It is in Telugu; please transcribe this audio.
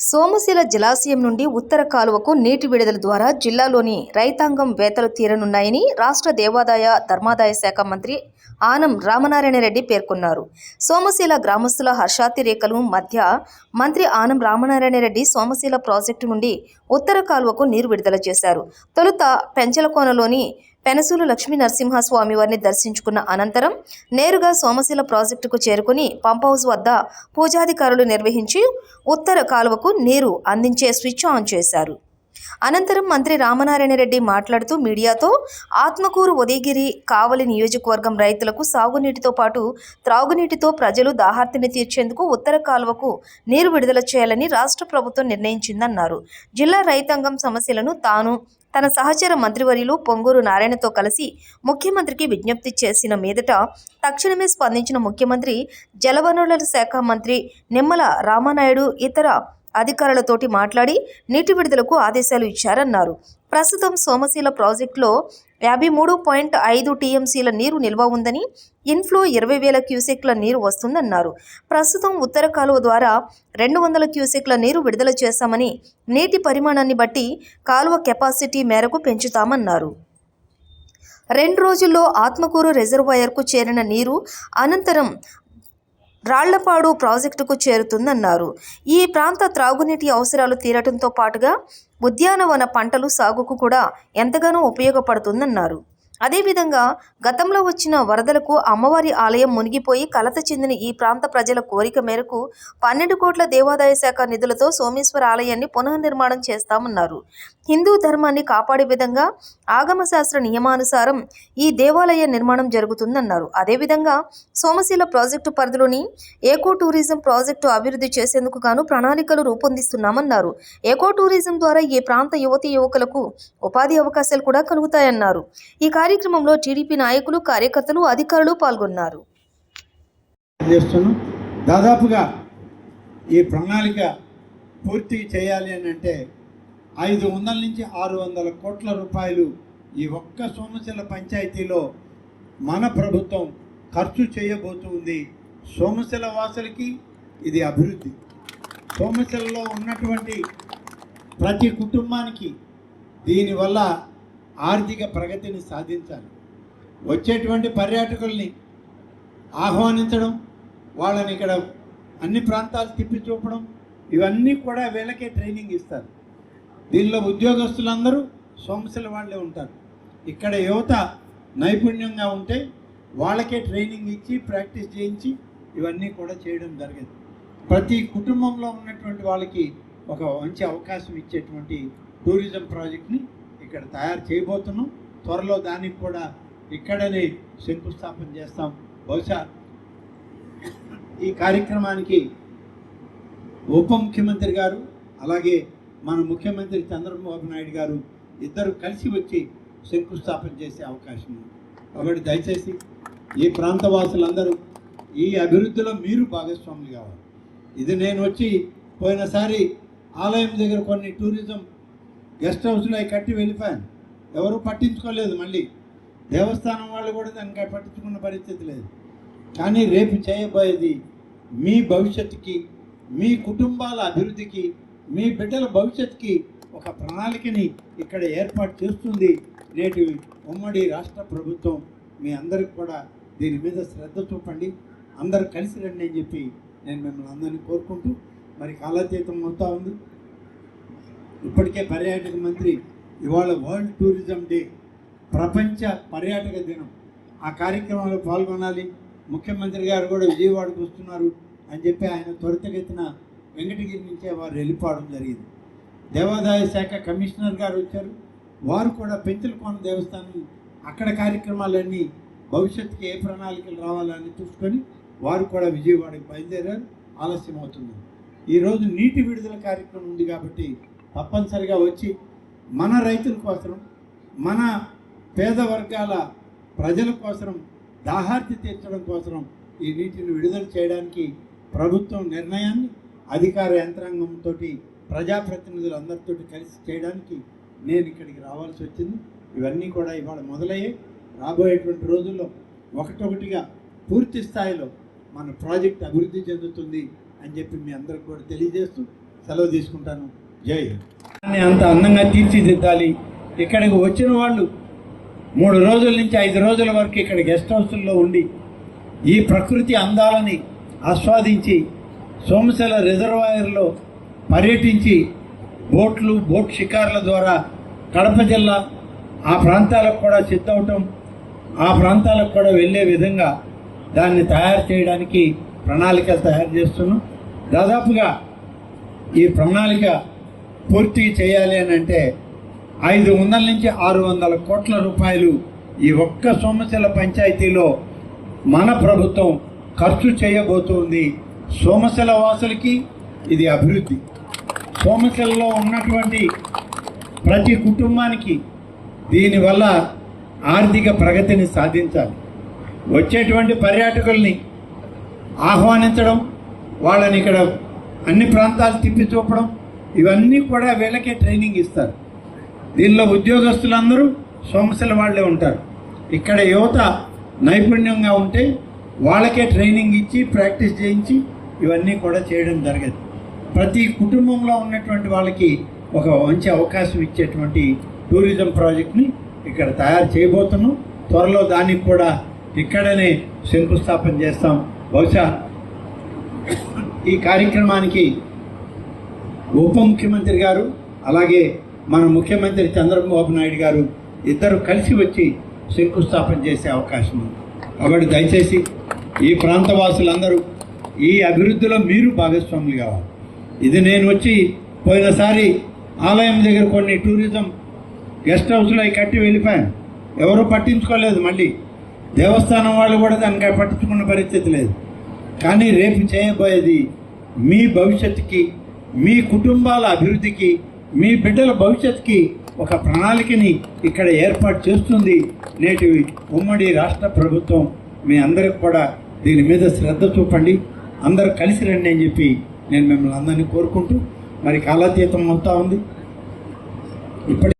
సోమశిల జలాశయం నుండి ఉత్తర కాలువకు నీటి విడుదల ద్వారా జిల్లాలోని రైతాంగం వేతలు తీరనున్నాయని రాష్ట్ర దేవాదాయ ధర్మాదాయ శాఖ మంత్రి ఆనం రామనారాయణ రెడ్డి పేర్కొన్నారు. సోమశిల గ్రామస్తుల హర్షాతిరేకలు మధ్య మంత్రి ఆనం రామనారాయణ రెడ్డి సోమశిల ప్రాజెక్టు నుండి ఉత్తర కాలువకు నీరు విడుదల చేశారు. తొలుత పెంచలకోనలోని పెనసూలు లక్ష్మీ నరసింహస్వామి వారిని దర్శించుకున్న అనంతరం నేరుగా సోమశిల ప్రాజెక్టుకు చేరుకుని పంప్ హౌస్ వద్ద పూజాధికారులు నిర్వహించి ఉత్తర కాలువకు నీరు అందించే స్విచ్ ఆన్ చేశారు. అనంతరం మంత్రి రామనారాయణ రెడ్డి మాట్లాడుతూ మీడియాతో ఆత్మకూరు ఉదయగిరి కావలి నియోజకవర్గం రైతులకు సాగునీటితో పాటు త్రాగునీటితో ప్రజలు దాహార్తిని తీర్చేందుకు ఉత్తర కాలువకు నీరు విడుదల చేయాలని రాష్ట్ర ప్రభుత్వం నిర్ణయించిందన్నారు. జిల్లా రైతాంగం సమస్యలను తాను తన సహచర మంత్రివర్యులు పొంగూరు నారాయణతో కలిసి ముఖ్యమంత్రికి విజ్ఞప్తి చేసిన మీదట తక్షణమే స్పందించిన ముఖ్యమంత్రి జలవనరుల శాఖ మంత్రి నిమ్మల రామానాయుడు ఇతర అధికారులతోటి మాట్లాడి నీటి విడుదలకు ఆదేశాలు ఇచ్చారన్నారు. ప్రస్తుతం సోమశీల ప్రాజెక్టులో యాభై మూడు పాయింట్ ఐదు టీఎంసీల నీరు నిల్వ ఉందని ఇన్ఫ్లో ఇరవై వేల క్యూసెక్ల నీరు వస్తుందన్నారు. ప్రస్తుతం ఉత్తర కాలువ ద్వారా రెండు వందల క్యూసెక్ల నీరు విడుదల చేశామని నీటి పరిమాణాన్ని బట్టి కాలువ కెపాసిటీ మేరకు పెంచుతామన్నారు. రెండు రోజుల్లో ఆత్మకూరు రిజర్వాయర్కు చేరిన నీరు అనంతరం రాళ్ళపాడు ప్రాజెక్టుకు చేరుతుందన్నారు. ఈ ప్రాంత త్రాగునీటి అవసరాలు తీరటంతో పాటుగా ఉద్యానవన పంటలు సాగుకు కూడా ఎంతగానో ఉపయోగపడుతుందన్నారు. అదేవిధంగా గతంలో వచ్చిన వరదలకు అమ్మవారి ఆలయం మునిగిపోయి కలత చెందిన ఈ ప్రాంత ప్రజల కోరిక మేరకు పన్నెండు కోట్ల దేవాదాయ శాఖ నిధులతో సోమేశ్వర ఆలయాన్ని పునర్నిర్మాణం చేస్తామన్నారు. హిందూ ధర్మాన్ని కాపాడే విధంగా ఆగమశాస్త్ర నియమానుసారం ఈ దేవాలయ నిర్మాణం జరుగుతుందన్నారు. అదేవిధంగా సోమశీల ప్రాజెక్టు పరిధిలోని ఏకో టూరిజం ప్రాజెక్టు అభివృద్ధి చేసేందుకు గాను ప్రణాళికలు రూపొందిస్తున్నామన్నారు. ఏకో టూరిజం ద్వారా ఈ ప్రాంత యువతి యువకులకు ఉపాధి అవకాశాలు కూడా కలుగుతాయన్నారు. ఈ కార్యక్రమంలో టీడీపీ నాయకులు కార్యకర్తలు అధికారులు పాల్గొన్నారు. దాదాపుగా ఈ ప్రణాళిక పూర్తి చేయాలి అని అంటే ఐదు వందల నుంచి ఆరు వందల కోట్ల రూపాయలు ఈ ఒక్క సోమశిల పంచాయతీలో మన ప్రభుత్వం ఖర్చు చేయబోతుంది సోమశిల వాసులకి. ఇది అభివృద్ధి. సోమశిలలో ఉన్నటువంటి ప్రతి కుటుంబానికి దీనివల్ల ఆర్థిక ప్రగతిని సాధించాలి. వచ్చేటువంటి పర్యాటకుల్ని ఆహ్వానించడం వాళ్ళని ఇక్కడ అన్ని ప్రాంతాలు తిప్పి చూపడం ఇవన్నీ కూడా వీళ్ళకే ట్రైనింగ్ ఇస్తారు. దీనిలో ఉద్యోగస్తులందరూ సోమశిల వాళ్ళే ఉంటారు. ఇక్కడ యువత నైపుణ్యంగా ఉంటే వాళ్ళకే ట్రైనింగ్ ఇచ్చి ప్రాక్టీస్ చేయించి ఇవన్నీ కూడా చేయడం జరిగింది. ప్రతి కుటుంబంలో ఉన్నటువంటి వాళ్ళకి ఒక మంచి అవకాశం ఇచ్చేటువంటి టూరిజం ప్రాజెక్ట్ని ఇక్కడ తయారు చేయబోతున్నాం. త్వరలో దానికి కూడా ఇక్కడనే శంకుస్థాపన చేస్తాం. బహుశా ఈ కార్యక్రమానికి ఉప ముఖ్యమంత్రి గారు అలాగే మన ముఖ్యమంత్రి చంద్రబాబు నాయుడు గారు ఇద్దరు కలిసి వచ్చి శంకుస్థాపన చేసే అవకాశం ఉంది. కాబట్టి దయచేసి ఈ ప్రాంత వాసులందరూ ఈ అభివృద్ధిలో మీరు భాగస్వాములు కావాలి. ఇది నేను వచ్చి పోయినసారి ఆలయం దగ్గర కొన్ని టూరిజం గెస్ట్ హౌస్లో అవి కట్టి వెళ్ళిపోయాను. ఎవరు పట్టించుకోలేదు మళ్ళీ. దేవస్థానం వాళ్ళు కూడా దానికి పట్టించుకున్న పరిస్థితి లేదు. కానీ రేపు చేయబోయేది మీ భవిష్యత్తుకి మీ కుటుంబాల అభివృద్ధికి మీ బిడ్డల భవిష్యత్తుకి ఒక ప్రణాళికని ఇక్కడ ఏర్పాటు చేస్తుంది నేటి ఉమ్మడి రాష్ట్ర ప్రభుత్వం. మీ అందరికి కూడా దీని మీద శ్రద్ధ చూపండి. అందరు కలిసి రండి అని చెప్పి నేను మిమ్మల్ని అందరినీ కోరుకుంటూ మరి కాలాతీతం అవుతా ఉంది. ఇప్పటికే పర్యాటక మంత్రి ఇవాళ వరల్డ్ టూరిజం డే ప్రపంచ పర్యాటక దినం. ఆ కార్యక్రమంలో పాల్గొనాలి. ముఖ్యమంత్రి గారు కూడా విజయవాడకు వస్తున్నారు అని చెప్పి ఆయన త్వరితగతిన వెంకటగిరి నుంచే వారు వెళ్ళిపోవడం జరిగింది. దేవాదాయ శాఖ కమిషనర్ గారు వచ్చారు. వారు కూడా పెంచలకోన దేవస్థానం అక్కడ కార్యక్రమాలన్నీ భవిష్యత్తుకి ఏ ప్రణాళికలు రావాలని చూసుకొని వారు కూడా విజయవాడకి బయలుదేరారు. ఆలస్యం అవుతుంది ఈరోజు నీటి విడుదల కార్యక్రమం ఉంది కాబట్టి తప్పనిసరిగా వచ్చి మన రైతుల కోసం మన పేద వర్గాల ప్రజల కోసం దాహార్తి తీర్చడం కోసం ఈ నీటిని విడుదల చేయడానికి ప్రభుత్వం నిర్ణయాన్ని అధికార యంత్రాంగంతో ప్రజాప్రతినిధులు అందరితో కలిసి చేయడానికి నేను ఇక్కడికి రావాల్సి వచ్చింది. ఇవన్నీ కూడా ఇవాళ మొదలయ్యాయి. రాబోయేటువంటి రోజుల్లో ఒకటొకటిగా పూర్తి స్థాయిలో మన ప్రాజెక్ట్ అభివృద్ధి చెందుతుంది అని చెప్పి మీ అందరికి కూడా తెలియజేస్తూ సెలవు తీసుకుంటాను. జై దాన్ని అంత అందంగా తీర్చిదిద్దాలి. ఇక్కడికి వచ్చిన వాళ్ళు మూడు రోజుల నుంచి ఐదు రోజుల వరకు ఇక్కడ గెస్ట్ హౌస్ల్లో ఉండి ఈ ప్రకృతి అందాలని ఆస్వాదించి సోమశల రిజర్వాయర్లో పర్యటించి బోట్లు బోట్ షికార్ల ద్వారా కడప జిల్లా ఆ ప్రాంతాలకు కూడా సిద్ధవటం ఆ ప్రాంతాలకు కూడా వెళ్ళే విధంగా దాన్ని తయారు చేయడానికి ప్రణాళికలు తయారు చేస్తున్నాం. దాదాపుగా ఈ ప్రణాళిక పూర్తి చేయాలి అని అంటే ఐదు వందల నుంచి ఆరు వందల కోట్ల రూపాయలు ఈ ఒక్క సోమశిల పంచాయతీలో మన ప్రభుత్వం ఖర్చు చేయబోతోంది సోమశిల వాసులకి ఇది అభివృద్ధి. సోమశిలలో ఉన్నటువంటి ప్రతి కుటుంబానికి దీనివల్ల ఆర్థిక ప్రగతిని సాధించాలి. వచ్చేటువంటి పర్యాటకుల్ని ఆహ్వానించడం వాళ్ళని ఇక్కడ అన్ని ప్రాంతాలు తిప్పి చూపడం ఇవన్నీ కూడా వీళ్ళకే ట్రైనింగ్ ఇస్తారు. దీనిలో ఉద్యోగస్తులందరూ సోమశిల వాళ్ళే ఉంటారు. ఇక్కడ యువత నైపుణ్యంగా ఉంటే వాళ్ళకే ట్రైనింగ్ ఇచ్చి ప్రాక్టీస్ చేయించి ఇవన్నీ కూడా చేయడం జరగదు. ప్రతి కుటుంబంలో ఉన్నటువంటి వాళ్ళకి ఒక మంచి అవకాశం ఇచ్చేటువంటి టూరిజం ప్రాజెక్ట్ని ఇక్కడ తయారు చేయబోతున్నాం. త్వరలో దానికి కూడా ఇక్కడనే శంకుస్థాపన చేస్తాం. బహుశా ఈ కార్యక్రమానికి ఉప ముఖ్యమంత్రి గారు అలాగే మన ముఖ్యమంత్రి చంద్రబాబు నాయుడు గారు ఇద్దరు కలిసి వచ్చి శంకుస్థాపన చేసే అవకాశం ఉంది. కాబట్టి దయచేసి ఈ ప్రాంత వాసులందరూ ఈ అభివృద్ధిలో మీరు భాగస్వాములు కావాలి. ఇది నేను వచ్చి పోయినసారి ఆలయం దగ్గర కొన్ని టూరిజం గెస్ట్ హౌస్లో కట్టి వెళ్ళిపోయాను. ఎవరు పట్టించుకోలేదు మళ్ళీ. దేవస్థానం వాళ్ళు కూడా దానికి పట్టించుకున్న పరిస్థితి లేదు. కానీ రేపు చేయబోయేది మీ భవిష్యత్తుకి మీ కుటుంబాల అభివృద్ధికి మీ బిడ్డల భవిష్యత్తుకి ఒక ప్రణాళికని ఇక్కడ ఏర్పాటు చేస్తుంది నేటి ఉమ్మడి రాష్ట్ర ప్రభుత్వం. మీ అందరికి కూడా దీని మీద శ్రద్ధ చూపండి. అందరూ కలిసి రండి అని చెప్పి నేను మిమ్మల్ని అందరినీ కోరుకుంటూ మరి కాలాతీతం అవుతా ఉంది. ఇప్పటి